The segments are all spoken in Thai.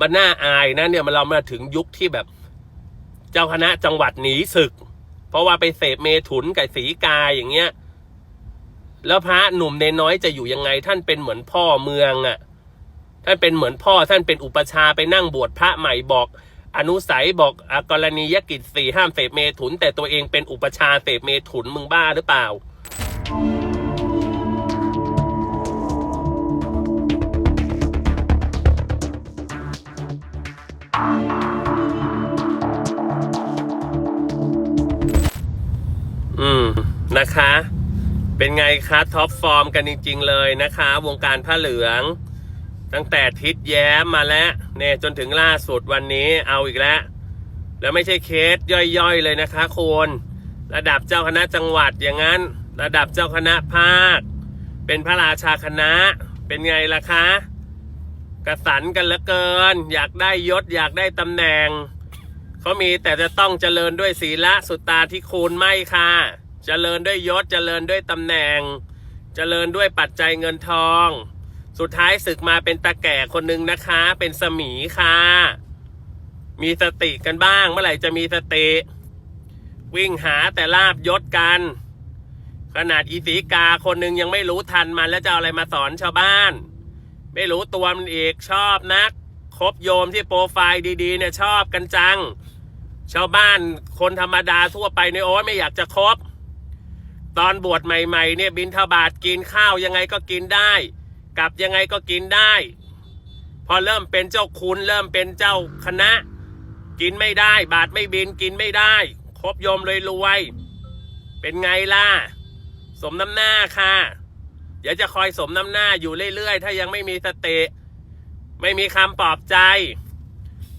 มันน่าอายนะเนี่ยมันเรามาถึงยุคที่แบบ เจ้าคณะจังหวัดหนีศึก เพราะว่าไปเสพเมถุนกับสีกายอย่างเงี้ย แล้วพระหนุ่มเนน้อยจะอยู่ยังไง ท่านเป็นเหมือนพ่อเมืองอะ่ะ ท่านเป็นเหมือนพ่อท่านเป็นอุปชาไปนั่งบวชพระใหม่บอก อนุสัยบอกอกรณียกิจสี่ห้ามเสพเมถุน แต่ตัวเองเป็นอุปชาเสพเมถุนมึงบ้าหรือเปล่า อืมนะคะ เป็นไงคะท็อปฟอร์มกันจริง ๆ เลยนะคะ วงการผ้าเหลือง ตั้งแต่ทิศแย้มมาแล้วเนี่ยจนถึงล่าสุดวันนี้เอาอีกแล้ว แล้วไม่ใช่เคสย่อยๆเลยนะคะคุณระดับเจ้าคณะจังหวัดอย่างนั้น ระดับเจ้าคณะภาค เป็นพระราชาคณะเป็นไงล่ะคะ กระสันกันเหลือเกิน อยากได้ยศอยากได้ตำแหน่ง เขามีแต่จะต้องเจริญด้วยศีละสุตตาที่คูณไม่ค่ะ เจริญด้วยยศเจริญด้วยตำแหน่ง เจริญด้วยปัจจัยเงินทอง สุดท้ายศึกมาเป็นตาแก่คนหนึ่งนะคะ เป็นสมีค่ะ มีสติกันบ้างเมื่อไหร่จะมีสติ วิ่งหาแต่ลาบยศกัน ขนาดอีสีกาคนหนึ่งยังไม่รู้ทันมันแล้วจะเอาอะไรมาสอนชาวบ้าน ไม่รู้ตัวมันอีกชอบนักคบโยมที่โปรไฟล์ดีๆเนี่ยชอบกันจัง ชาวบ้านคนธรรมดาทั่วไปเนี่ยโอ้ยไม่อยากจะคบ ตอนบวชใหม่ๆเนี่ยบินทบาทกินข้าวยังไงก็กินได้ กลับยังไงก็กินได้ พอเริ่มเป็นเจ้าคุณเริ่มเป็นเจ้าคณะ กินไม่ได้ บาทไม่บินกินไม่ได้คบโยมเลยรวยๆเป็นไงล่ะ สมน้ำหน้าค่ะ เดี๋ยวจะคอยสมน้ำหน้าอยู่เรื่อยๆ ถ้ายังไม่มีสติ ไม่มีคำปลอบใจ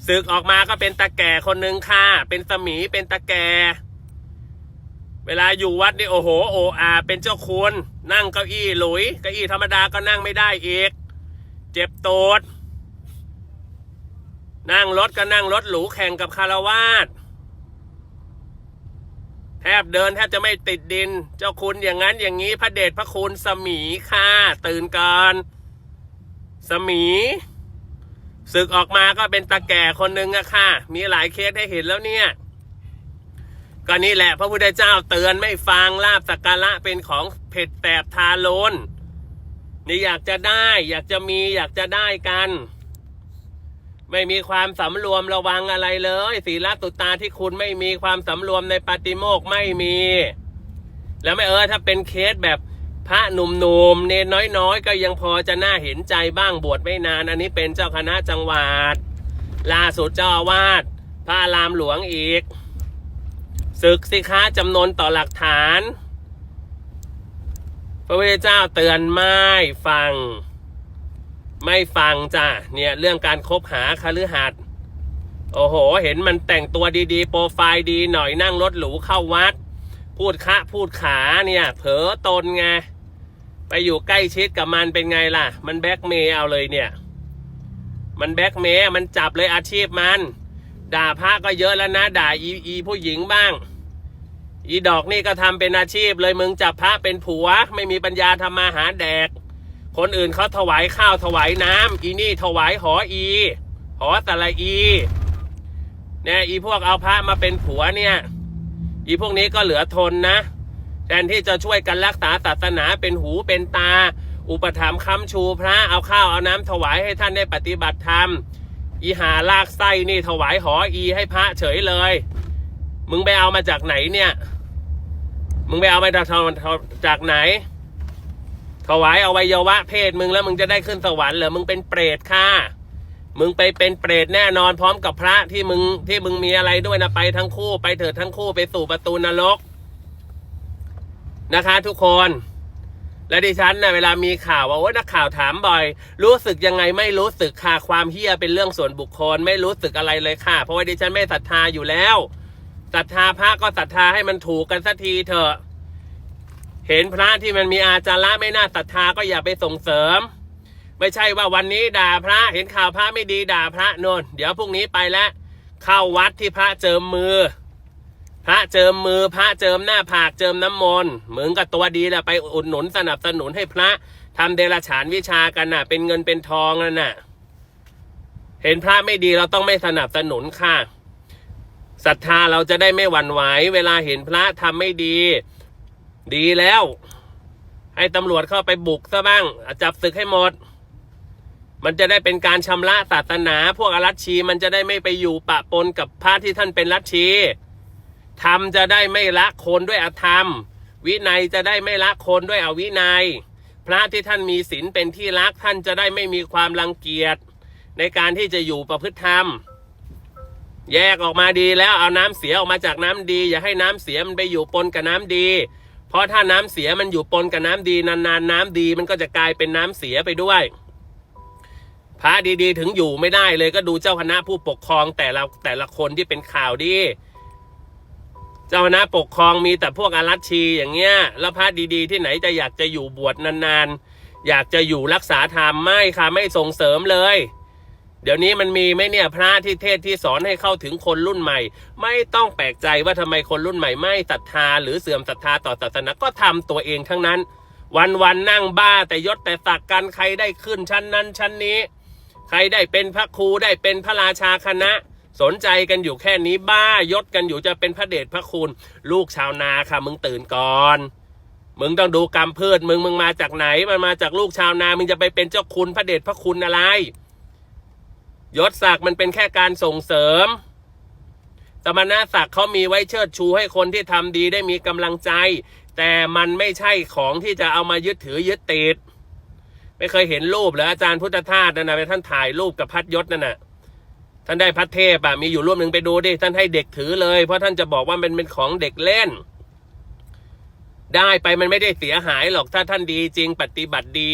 ศึกออกมาก็เป็นตาแก่คนหนึ่งค่ะ เป็นสมีเป็นตาแก่เวลาอยู่วัดนี่โอ้โหโออาเป็นเจ้าคุณ นั่งเก้าอี้หลุยเก้าอี้ธรรมดาก็นั่งไม่ได้อีก เจ็บโตดนั่งรถก็นั่งรถหรูแข่งกับคารวาส แทบเดินแทบจะไม่ติดดิน เจ้าคุณอย่างนั้นอย่างนี้พระเดชพระคุณสมีค่ะ ตื่นก่อน สมีศึกออกมาก็เป็นตาแก่คนหนึ่งอะค่ะ มีหลายเคสให้เห็นแล้วเนี่ยก็นี่แหละ พระพุทธเจ้าเตือนไม่ฟังลาบสักการะเป็นของเผ็ดแสบทาโลนนี่อยากจะได้ อยากจะมีอยากจะได้กัน ไม่มีความสำรวมระวังอะไรเลย ศีลตุตาที่คุณไม่มีความสำรวมในปาติโมกไม่มี แล้วไม่เออถ้าเป็นเคสแบบพระหนุ่มๆเนนน้อยๆ ก็ยังพอจะน่าเห็นใจบ้างบวชไม่นาน อันนี้เป็นเจ้าคณะจังหวัดล่าสุดเจ้าอาวาสพระรามหลวงอีกศึกสิคะจำนวนต่อหลักฐาน พระพุทธเจ้าเตือนไม่ฟัง ไม่ฟังจ้ะเนี่ยเรื่องการคบหาคฤหัสถ์โอ้โห เห็นมันแต่งตัวดีๆ โปรไฟล์ดีหน่อยนั่งรถหรูเข้าวัด พูดคะพูดขาเนี่ย เผลอตนไง ไปอยู่ใกล้ชิดกับมันเป็นไงล่ะ มันแบ็กเมย์เอาเลยเนี่ย มันแบ็กเมย์มันจับเลยอาชีพมัน ด่าพระก็เยอะแล้วนะ ด่าอีอีผู้หญิงบ้าง อีดอกนี่ก็ทำเป็นอาชีพเลยมึงจับพระเป็นผัว ไม่มีปัญญาทำมาหาแดก คนอื่นเขาถวายข้าวถวายน้ำอีนี่ถวายหออีหอต่ละอีเนี่ยอีพวกเอาพระมาเป็นผัวเนี่ย อีพวกนี้ก็เหลือทนนะแทนที่จะช่วยกันรักษาศาสนาเป็นหูเป็นตา อุปถัมภ์ค้ำชูพระเอาข้าวเอาน้ำถวายให้ท่านได้ปฏิบัติธรรมอีหาลากไส้นี่ถวายหออีให้พระเฉยเลย มึงไปเอามาจากไหนเนี่ย มึงไปเอามาจากจากไหน ถวายอวัยวะเพศมึงแล้วมึงจะได้ขึ้นสวรรค์เหรอมึงเป็นเปรตค่ะ มึงไปเป็นเปรตแน่นอนพร้อมกับพระที่มึงที่มึงมีอะไรด้วยนะไปทั้งคู่ไปเถิดทั้งคู่ไปสู่ประตูนรกนะคะ ทุกคน และดิฉันนะเวลามีข่าวว่าโอ้ยนักข่าวถามบ่อย รู้สึกยังไงไม่รู้สึกค่ะความเฮี้ยเป็นเรื่องส่วนบุคคล ไม่รู้สึกอะไรเลยค่ะ เพราะว่าดิฉันไม่ศรัทธาอยู่แล้วศรัทธาพระก็ศรัทธาให้มันถูกกันสักทีเถอะ เห็นพระที่มันมีอาจาระไม่น่าศรัทธาก็อย่าไปส่งเสริม ไม่ใช่ว่าวันนี้ด่าพระเห็นข่าวพระไม่ดีด่าพระโนนเดี๋ยวพรุ่งนี้ไปแล้วเข้าวัดที่พระเจิมมือ พระเจิมมือพระเจิมหน้าผากเจิมน้ำมนต์เหมือนกับตัวดีแหละไปอุดหนุนสนับสนุนให้พระทำเดรัจฉานวิชากันน่ะ เป็นเงินเป็นทองนั่นน่ะ เห็นพระไม่ดีเราต้องไม่สนับสนุนค่ะศรัทธาเราจะได้ไม่หวั่นไหวเวลาเห็นพระทำไม่ดี ดีแล้ว ให้ตำรวจเข้าไปบุกซะบ้าง จับศึกให้หมด มันจะได้เป็นการชำระศาสนาพวกอรัชชีมันจะได้ไม่ไปอยู่ปะปนกับพระที่ท่านเป็นรัชชีธรรมจะได้ไม่ละคนด้วยอธรรม วินัยจะได้ไม่ละคนด้วยอวินัย พระที่ท่านมีศีลเป็นที่รักท่านจะได้ไม่มีความรังเกียจในการที่จะอยู่ประพฤติธรรม แยกออกมาดีแล้วเอาน้ำเสียออกมาจากน้ำดี อย่าให้น้ำเสียมันไปอยู่ปนกับน้ำดี ราะถ้าน้ำเสียมันอยู่ปนกับน้ำดีนานๆน้ำดีมันก็จะกลายเป็นน้ำเสียไปด้วย พระดีๆ ถึงอยู่ไม่ได้เลยก็ดูเจ้าคณะผู้ปกครองแต่ละแต่ละคนที่เป็นข่าวดี เจ้าคณะปกครองมีแต่พวกอารัชชีอย่างเงี้ย แล้วพระดีๆ ที่ไหนจะอยากจะอยู่บวชนานๆอยากจะอยู่รักษาธรรมไม่ค่ะไม่ส่งเสริมเลย เดี๋ยวนี้มันมีไหมเนี่ยพระที่เทศที่สอนให้เข้าถึงคนรุ่นใหม่ ไม่ต้องแปลกใจว่าทำไมคนรุ่นใหม่ไม่ศรัทธา หรือเสื่อมศรัทธาต่อศาสนาก็ทำตัวเองทั้งนั้น วันวันนั่งบ้าแต่ยศแต่สักกันใครได้ขึ้นชั้นนั้นชั้นนี้ ใครได้เป็นพระครูได้เป็นพระราชาคณะ สนใจกันอยู่แค่นี้บ้ายศกันอยู่จะเป็นพระเดชพระคุณ ลูกชาวนาค่ะมึงตื่นก่อนมึงต้องดูกรรมพืชมึงมึงมาจากไหน มันมาจากลูกชาวนา มึงจะไปเป็นเจ้าคุณพระเดชพระคุณอะไร ยศศักดิ์มันเป็นแค่การส่งเสริม สมณศักดิ์เขามีไว้เชิดชูให้คนที่ทำดีได้มีกำลังใจ แต่มันไม่ใช่ของที่จะเอามายึดถือยึดติด ไม่เคยเห็นรูปหรืออาจารย์พุทธทาสนั่นนะไปท่านถ่ายรูปกับพัดยศนั่นน่ะท่านได้พัดเทพอะมีอยู่รูปหนึ่งไปดูดิท่านให้เด็กถือเลย เพราะท่านจะบอกว่ามันเป็นของเด็กเล่น ได้ไปมันไม่ได้เสียหายหรอกถ้าท่านดีจริงปฏิบัติดี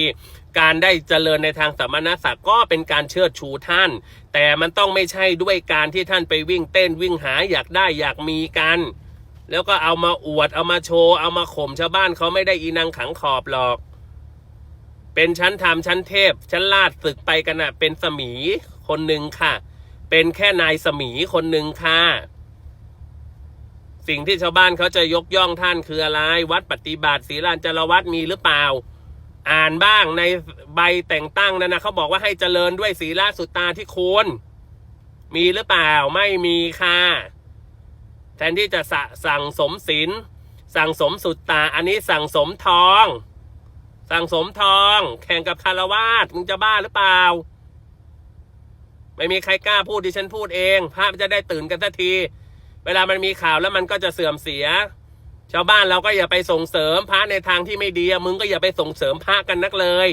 การได้เจริญในทางสมณศักดิ์ก็เป็นการเชิดชูท่าน แต่มันต้องไม่ใช่ด้วยการที่ท่านไปวิ่งเต้นวิ่งหาอยากได้อยากมีกัน แล้วก็เอามาอวดเอามาโชว์เอามาข่มชาวบ้านเขาไม่ได้อีนังขังขอบหรอก เป็นชั้นธรรมชั้นเทพ ชั้นลาดศึกไปกันนะเป็นสมีคนหนึ่งค่ะ เป็นแค่นายสมีคนหนึ่งค่ะสิ่งที่ชาวบ้านเขาจะยกย่องท่านคืออะไร วัดปฏิบัติศีลานจารวัดมีหรือเปล่า อ่านบ้างในใบแต่งตั้งนั่นนะเขาบอกว่าให้เจริญด้วยศีลสุตตาที่ควรมีหรือเปล่าไม่มีค่ะ แทนที่จะสสั่งสมศีลสั่งสมสุตตา อันนี้สั่งสมทอง สั่งสมทอง แข่งกับคารวาสมึงจะบ้าหรือเปล่า ไม่มีใครกล้าพูดดิฉันพูดเองพระจะได้ตื่นกันสักที เวลามันมีข่าวแล้วมันก็จะเสื่อมเสีย ชาวบ้านเราก็อย่าไปส่งเสริมพระในทางที่ไม่ดีมึงก็อย่าไปส่งเสริมพระกันนักเลย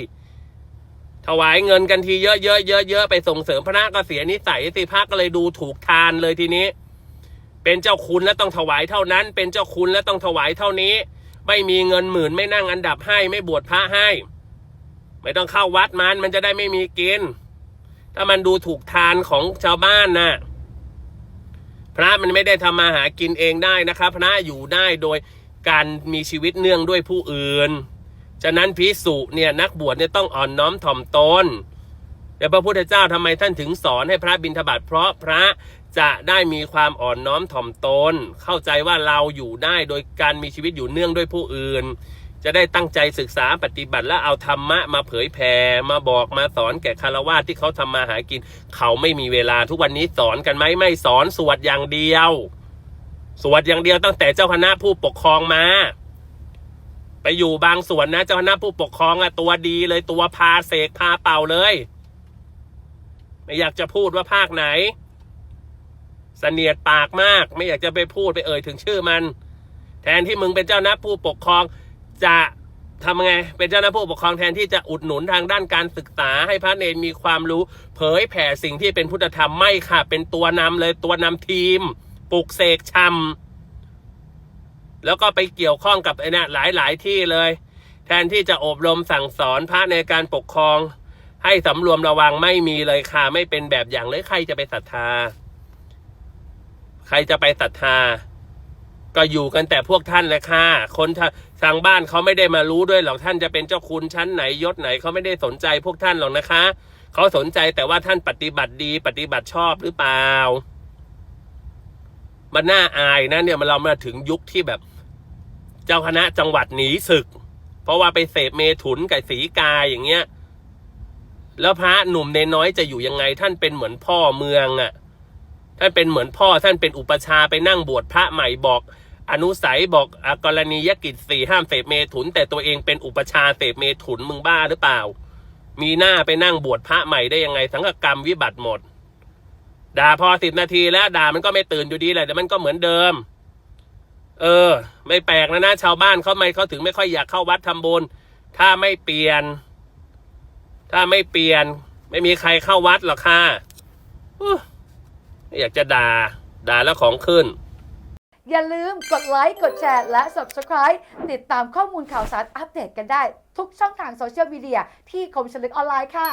ถวายเงินกันทีเยอะๆเยอะๆไปส่งเสริมพระก็เสียนิสัยสิพระก็เลยดูถูกทานเลยทีนี้ เป็นเจ้าคุณแล้วต้องถวายเท่านั้น เป็นเจ้าคุณแล้วต้องถวายเท่านี้ ไม่มีเงินหมื่นไม่นั่งอันดับให้ไม่บวชพระให้ ไม่ต้องเข้าวัดมันมันจะได้ไม่มีกิน ถ้ามันดูถูกทานของชาวบ้านน่ะ พระมันไม่ได้ทำมาหากินเองได้นะครับ พระอยู่ได้โดยการมีชีวิตเนื่องด้วยผู้อื่น ฉะนั้นพิสุเนี่ยนักบวชเนี่ยต้องอ่อนน้อมถ่อมตนเดี๋ยวพระพุทธเจ้าทำไมท่านถึงสอนให้พระบิณฑบาตเพราะพระจะได้มีความอ่อนน้อมถ่อมตน เข้าใจว่าเราอยู่ได้โดยการมีชีวิตอยู่เนื่องด้วยผู้อื่น จะได้ตั้งใจศึกษาปฏิบัติและเอาธรรมะมาเผยแผ่มาบอกมาสอนแก่คารวะที่เขาทำมาหากิน เขาไม่มีเวลาทุกวันนี้สอนกันไหมไม่สอนสวดอย่างเดียว สวดอย่างเดียวตั้งแต่เจ้าคณะผู้ปกครองมา ไปอยู่บางส่วนนะเจ้าคณะผู้ปกครองอะตัวดีเลยตัวพาเสกพาเป่าเลย ไม่อยากจะพูดว่าภาคไหนเสนียดปากมาก ไม่อยากจะไปพูดไปเอ่ยถึงชื่อมัน แทนที่มึงเป็นเจ้าหน้าผู้ปกครอง จะทำไง เป็นเจ้าหน้าผู้ปกครองแทนที่จะอุดหนุนทางด้านการศึกษาให้พระเนรมีความรู้ เผยแผ่สิ่งที่เป็นพุทธธรรมไม่ค่ะ เป็นตัวนำเลยตัวนำทีมปลุกเสกชำแล้วก็ไปเกี่ยวข้องกับไอ้นี่หลายหลายที่เลย แทนที่จะอบรมสั่งสอนพระในการปกครอง ให้สำรวมระวังไม่มีเลยค่ะ ไม่เป็นแบบอย่างเลยใครจะไปศรัทธา ใครจะไปศรัทธา ก็อยู่กันแต่พวกท่านแหละค่ะคนทาทางบ้านเขาไม่ได้มารู้ด้วยหรอกท่านจะเป็นเจ้าคุณชั้นไหนยศไหนเขาไม่ได้สนใจพวกท่านหรอกนะคะเขาสนใจแต่ว่าท่านปฏิบัติดีปฏิบัติชอบหรือเปล่า มันน่าอายนะเนี่ยมันเรามาถึงยุคที่แบบ เจ้าคณะจังหวัดหนีศึก เพราะว่าไปเสพเมถุนกับสีกายอย่างเงี้ย แล้วพระหนุ่มเนน้อยจะอยู่ยังไง ท่านเป็นเหมือนพ่อเมืองอะ่ะท่านเป็นเหมือนพ่อท่านเป็นอุปชาไปนั่งบวชพระใหม่บอก อนุสัยบอกอกรณียกิจสี่ห้ามเสพเมถุน แต่ตัวเองเป็นอุปชาเสพเมถุนมึงบ้าหรือเปล่า มีหน้าไปนั่งบวชพระใหม่ได้ยังไง สังฆกรรมวิบัติหมด ด่าพอสิบนาทีแล้วด่ามันก็ไม่ตื่นอยู่ดีแหละแต่มันก็เหมือนเดิม เออ ไม่แปลกนะนะชาวบ้านเขาไม่เขาถึงไม่ค่อยอยากเข้าวัดทำบุญถ้าไม่เปลี่ยน ถ้าไม่เปลี่ยน ไม่มีใครเข้าวัดหรอกค่ะอยากจะด่า ด่าแล้วของขึ้น อย่าลืมกดไลค์ กดแชร์ และ Subscribe ติดตามข้อมูลข่าวสารอัปเดตกันได้ ทุกช่องทางโซเชียลมีเดียที่คมชลึกออนไลน์ค่ะ